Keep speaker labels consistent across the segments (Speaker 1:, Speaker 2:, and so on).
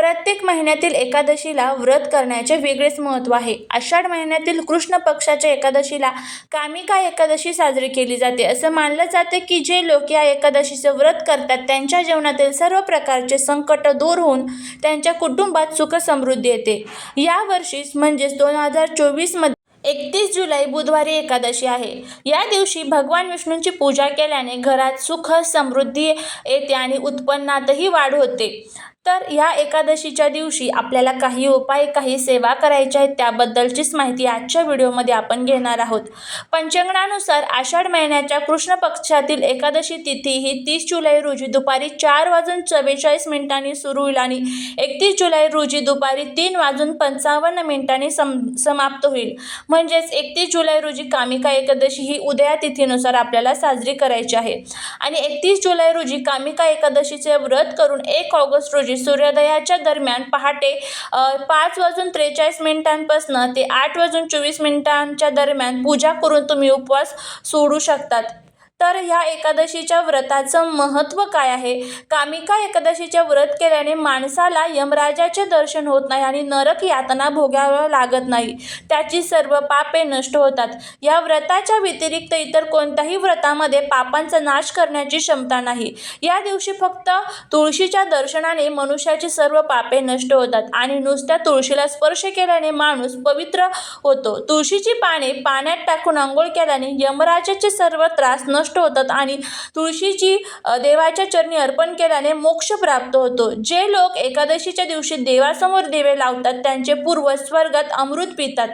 Speaker 1: प्रत्येक महिन्यातील एकादशीला व्रत करण्याचे वेगळेच महत्त्व आहे. आषाढ महिन्यातील कृष्ण पक्षाच्या एकादशीला कामिका एकादशी साजरी केली जाते. असं मानलं जाते की जे लोक या एकादशीचं व्रत करतात त्यांच्या जीवनातील सर्व प्रकारचे संकट दूर होऊन त्यांच्या कुटुंबात सुख समृद्धी येते. यावर्षीच म्हणजेच दोन हजार चोवीसमध्ये एकतीस जुलै बुधवारी एकादशी आहे. या दिवशी भगवान विष्णूंची पूजा केल्याने घरात सुख समृद्धी येते आणि उत्पन्नातही वाढ होते. तर ह्या एकादशीच्या दिवशी आपल्याला काही उपाय काही सेवा करायच्या आहेत त्याबद्दलचीच माहिती आजच्या व्हिडिओमध्ये आपण घेणार आहोत. पंचांगणानुसार आषाढ महिन्याच्या कृष्ण पक्षातील एकादशी तिथी ही तीस जुलै रोजी दुपारी चार वाजून चव्वेचाळीस मिनिटांनी सुरू होईल आणि एकतीस जुलै रोजी दुपारी तीन वाजून पंचावन्न मिनिटांनी सम समाप्त होईल. म्हणजेच एकतीस जुलै रोजी कामिका एकादशी ही उदया तिथीनुसार आपल्याला साजरी करायची आहे. आणि एकतीस जुलै रोजी कामिका एकादशीचे व्रत करून एक ऑगस्ट रोजी म्हणजे सूर्योदयाच्या दरम्यान पहाटे पाच वाजून त्रेचाळीस मिनिटांपासून ते आठ वाजून चोवीस मिनिटांच्या दरम्यान पूजा करून तुम्ही उपवास सोडू शकतात. तर ह्या एकादशीच्या व्रताचं महत्त्व काय आहे? कामिका एकादशीचे व्रत केल्याने माणसाला यमराजाचे दर्शन होत नाही आणि नरक यातना भोगावं लागत नाही. त्याची सर्व पापे नष्ट होतात. या व्रताच्या व्यतिरिक्त इतर कोणत्याही व्रतामध्ये पापांचा नाश करण्याची क्षमता नाही. या दिवशी फक्त तुळशीच्या दर्शनाने मनुष्याची सर्व पापे नष्ट होतात आणि नुसत्या तुळशीला स्पर्श केल्याने माणूस पवित्र होतो. तुळशीची पाने पाण्यात टाकून आंघोळ केल्याने यमराजाचे सर्व त्रास नष्ट होतात आणि तुळशीची देवाच्या चरणी अर्पण केल्याने मोक्ष प्राप्त होतो. जे लोक एकादशीच्या दिवशी देवासमोर दिवे लावतात त्यांचे पूर्वज स्वर्गात अमृत पितात.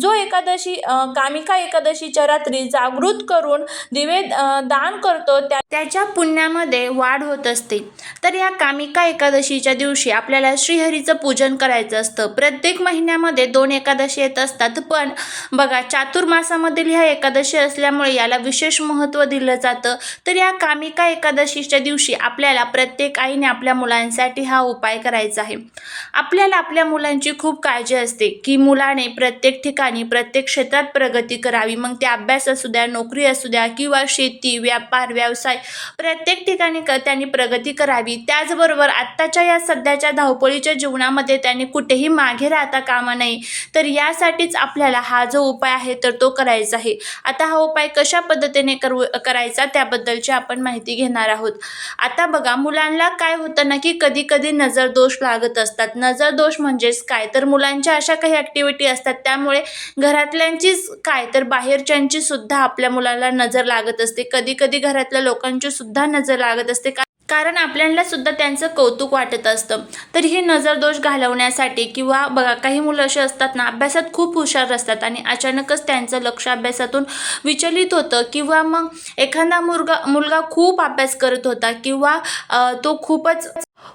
Speaker 1: जो एकादशी कामिका एकादशीच्या रात्री जागृत करून दिवे दान करतो त्या त्याच्या पुण्यामध्ये वाढ होत असते. तर या कामिका एकादशीच्या दिवशी आपल्याला श्रीहरीचं पूजन करायचं असतं. प्रत्येक महिन्यामध्ये दोन एकादशी येत असतात पण बघा चातुर्मासामधील ह्या एकादशी असल्यामुळे याला विशेष महत्त्व दिलं जातं. तर या कामिका एकादशीच्या दिवशी आपल्याला प्रत्येक आईने आपल्या मुलांसाठी हा उपाय करायचा आहे. आपल्याला आपल्या मुलांची खूप काळजी असते की मुलाने प्रत्येक ठिकाणी प्रत्येक क्षेत्रात प्रगती करावी. मग ते अभ्यास असू द्या नोकरी असू द्या किंवा शेती व्यापार व्यवसाय प्रत्येक ठिकाणी क त्यांनी प्रगती करावी. त्याचबरोबर आत्ताच्या या सध्याच्या धावपळीच्या जीवनामध्ये त्यांनी कुठेही मागे राहता कामा नये. तर यासाठीच आपल्याला हा जो उपाय आहे तर तो करायचा आहे. आता हा उपाय कशा पद्धतीने करू करायचा त्याबद्दलची आपण माहिती घेणार आहोत. आता बघा मुलांना काय होतं ना की कधी कधी नजर दोष लागत असतात. नजर दोष म्हणजेच काय? तर मुलांच्या अशा काही ॲक्टिव्हिटी असतात त्यामुळे घरातल्यांचीच काय? तर बाहेरच्यांची सुद्धा आपल्या मुलाला नजर लागत असते. कधी कधी घरातल्या लोकांची सुद्धा नजर लागत असते. का कारण आपल्याला सुद्धा त्यांचं कौतुक वाटत असतं. तर हे नजर दोष घालवण्यासाठी किंवा बघा काही मुलं असे असतात ना अभ्यासात खूप हुशार असतात आणि अचानकच त्यांचं लक्ष अभ्यासातून विचलित होतं किंवा मग एखादा मुलगा मुलगा खूप अभ्यास करत होता किंवा तो खूपच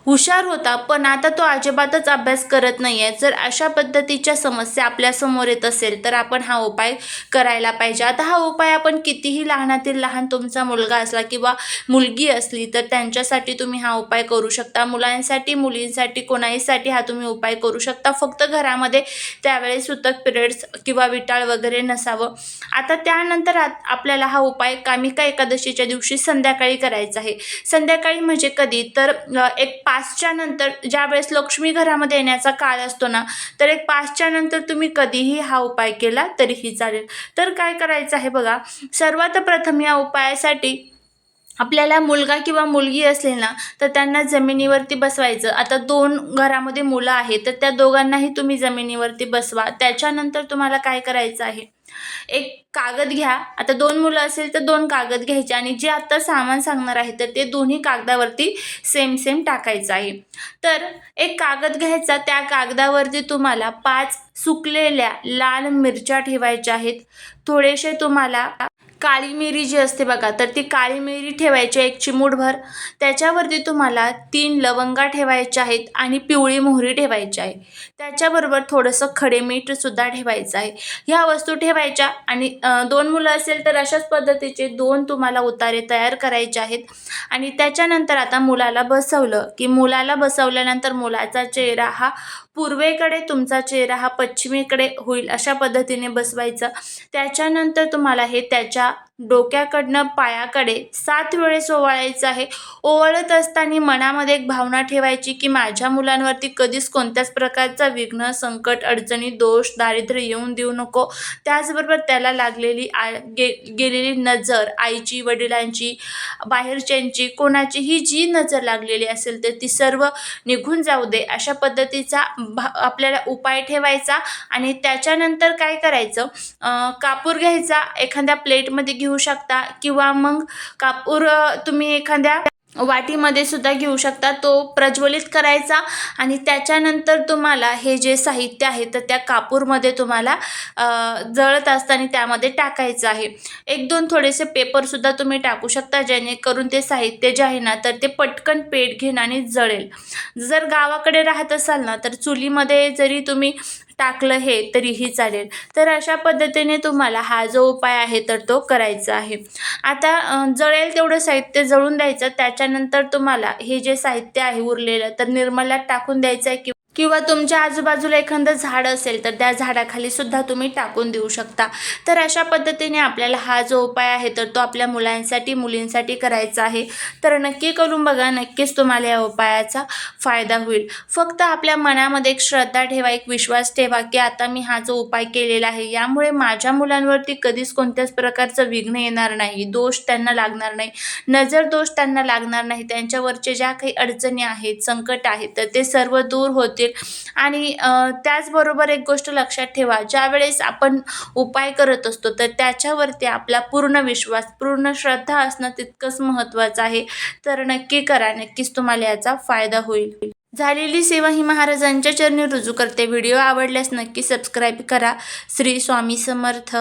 Speaker 1: हुशार होता पण आता तो अजिबातच अभ्यास करत नाही आहे जर अशा पद्धतीच्या समस्या आपल्यासमोर येत असेल तर आपण हा उपाय करायला पाहिजे. आता हा उपाय आपण कितीही लहानातील लहान तुमचा मुलगा असला किंवा मुलगी असली तर त्यांच्यासाठी तुम्ही हा उपाय करू शकता. मुलांसाठी मुलींसाठी कोणाहीसाठी हा तुम्ही उपाय करू शकता. फक्त घरामध्ये त्यावेळेस सुतक पिरियड्स किंवा विटाळ वगैरे नसावं. आता त्यानंतर आपल्याला हा उपाय कामिका एकादशीच्या दिवशी संध्याकाळी करायचा आहे. संध्याकाळी म्हणजे कधी? तर एक एक पाचच्या नंतर ज्यावेळेस लक्ष्मी घरामध्ये येण्याचा काळ असतो ना तर एक पाचच्या नंतर तुम्ही कधीही हा उपाय केला तरीही चालेल. तर काय करायचं आहे बघा सर्वात प्रथम या उपायासाठी आपल्याला मुलगा किंवा मुलगी असले ना तर त्यांना जमिनीवरती बसवायचं. आता दोन घरामध्ये मुलं आहेत तर त्या दोघांनाही तुम्ही जमिनीवरती बसवा. त्याच्यानंतर तुम्हाला काय करायचं आहे? एक कागद घ्या. आता दोन मुलं असेल तर दोन कागद घ्यायचे आणि जे आत्ता सामान सांगणार आहे तर ते दोन्ही कागदावरती सेम सेम टाकायचं आहे. तर एक कागद घ्यायचा. त्या कागदावरती तुम्हाला पाच सुकलेल्या लाल मिरच्या ठेवायच्या आहेत. थोडेसे तुम्हाला काळी मिरी जी असते बघा तर ती काळी मिरी ठेवायची आहे एक चिमूटभर. त्याच्यावरती तुम्हाला तीन लवंगा ठेवायच्या आहेत आणि पिवळी मोहरी ठेवायची आहे. त्याच्याबरोबर थोडंसं खडे मीठसुद्धा ठेवायचं आहे. ह्या वस्तू ठेवायच्या आणि दोन मुलं असेल तर अशाच पद्धतीचे दोन तुम्हाला उतारे तयार करायचे आहेत. आणि त्याच्यानंतर आता मुलाला बसवलं की मुलाला बसवल्यानंतर मुलाचा चेहरा हा पूर्वेकडे तुमचा चेहरा हा पश्चिमेकडे होईल अशा पद्धतीने बसवायचं. त्याच्यानंतर तुम्हाला हे त्याच्या está डोक्याकडनं पायाकडे सात वेळेस ओवाळायचं आहे. ओवाळत असताना मनामध्ये एक भावना ठेवायची की माझ्या मुलांवरती कधीच कोणत्याच प्रकारचा विघ्न संकट अडचणी दोष दारिद्र्य येऊन देऊ नको. त्याचबरोबर त्याला लागलेली आ गे गेलेली नजर आईची वडिलांची बाहेरच्यांची कोणाचीही जी नजर लागलेली असेल तर ती सर्व निघून जाऊ दे. अशा पद्धतीचा भा आपल्याला उपाय ठेवायचा आणि त्याच्यानंतर काय करायचं? कापूर घ्यायचा. एखाद्या प्लेटमध्ये घेऊन घेऊ शकता. किंवा मग कापूर तुम्ही एखाद्या वाटीमध्ये सुद्धा घेऊ शकता. तो प्रज्वलित करायचा आणि त्याच्यानंतर तुम्हाला हे जे साहित्य आहे तर त्या कापूरमध्ये तुम्हाला जळत असताना त्यामध्ये टाकायचं आहे. एक दोन थोडेसे पेपरसुद्धा तुम्ही टाकू शकता जेणेकरून ते साहित्य जे आहे ना तर ते पटकन पेट घेणं आणि जळेल. जर गावाकडे राहत असाल ना तर चुलीमध्ये जरी तुम्ही टाकलं हे तरीही चालेल. तर अशा पद्धतीने तुम्हाला हा जो उपाय आहे तर तो करायचा आहे. आता जळेल तेवढं साहित्य जळून द्यायचं त्याच्या त्याच्यानंतर तुम्हाला हे जे साहित्य आहे उरलेलं तर निर्मल्यात टाकून द्यायचं आहे की किंवा तुमच्या आजूबाजूला एखादं झाड असेल तर त्या झाडाखाली सुद्धा तुम्ही टाकून देऊ शकता. तर अशा पद्धतीने आपल्याला हा जो उपाय आहे तर तो आपल्या मुलांसाठी मुलींसाठी करायचा आहे. तर नक्की करून बघा नक्कीच तुम्हाला या उपायाचा फायदा होईल. फक्त आपल्या मनामध्ये एक श्रद्धा ठेवा एक विश्वास ठेवा की आता मी हा जो उपाय केलेला आहे यामुळे माझ्या मुलांवरती कधीच कोणत्याच प्रकारचं विघ्न येणार नाही दोष त्यांना लागणार नाही. नजर दोष त्यांना लागणार नाही. त्यांच्यावरचे ज्या काही अडचणी आहेत संकट आहेत तर ते सर्व दूर होतील. आणि त्याचबरोबर एक गोष्ट लक्षात ठेवा ज्यावेळेस आपण उपाय करत असतो तर त्याच्यावरती आपला पूर्ण विश्वास पूर्ण श्रद्धा असणं तितकंच महत्त्वाचं आहे. तर नक्की करा नक्कीच तुम्हाला याचा फायदा होईल. झालेली सेवा ही महाराजांच्या चरणी रुजू करते. व्हिडिओ आवडल्यास नक्की सबस्क्राईब करा. श्री स्वामी समर्थ.